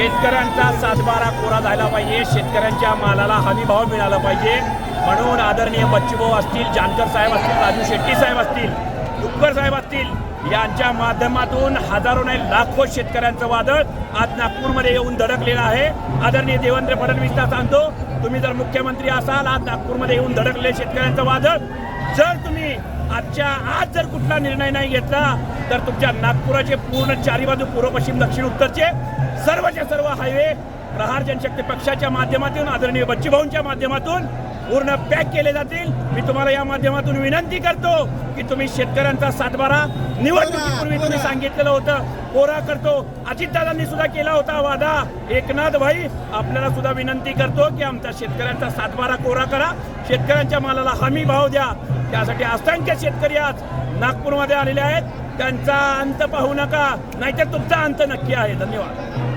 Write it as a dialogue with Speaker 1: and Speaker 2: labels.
Speaker 1: शेतकऱ्यांचा सातबारा कोरा झाला पाहिजे. शेतकऱ्यांच्या मालाला हमी भाव मिळाला पाहिजे. म्हणून आदरणीय बच्चूभाऊ असतील जानकर साहेब असतील राजू शेट्टी साहेब असतील डुक्कर साहेब असतील यांच्या माध्यमातून हजारो नाही लाखो शेतकऱ्यांचं वादळ आज नागपूरमध्ये येऊन धडकलेलं आहे. आदरणीय देवेंद्र फडणवीसला सांगतो तुम्ही जर मुख्यमंत्री असाल आज नागपूरमध्ये येऊन धडकले शेतकऱ्यांचं वादळ आजच्या आज जर कुठला निर्णय नाही घेतला तर तुमच्या नागपुराचे पूर्ण चारी बाजू पूर्व पश्चिम दक्षिण उत्तरचे सर्वच्या सर्व हायवे प्रहार जनशक्ती पक्षाच्या माध्यमातून आदरणीय बच्चूभाऊंच्या माध्यमातून पूर्ण पॅक केले जातील. मी तुम्हाला या माध्यमातून विनंती करतो की तुम्ही शेतकऱ्यांचा सातबारा निवडणुकीपूर्वी तुम्ही सांगितलेलं होतं. कोरा करतो. अजितदादांनी सुद्धा केला होता वादा. एकनाथ भाई आपल्याला सुद्धा विनंती करतो की आमच्या शेतकऱ्यांचा सातबारा कोरा करा. शेतकऱ्यांच्या मालाला हमी भाव द्या. त्यासाठी असंख्य शेतकरी आज नागपूरमध्ये आलेले आहेत. त्यांचा अंत पाहू नका. नाहीतर तुमचा अंत नक्की आहे. धन्यवाद.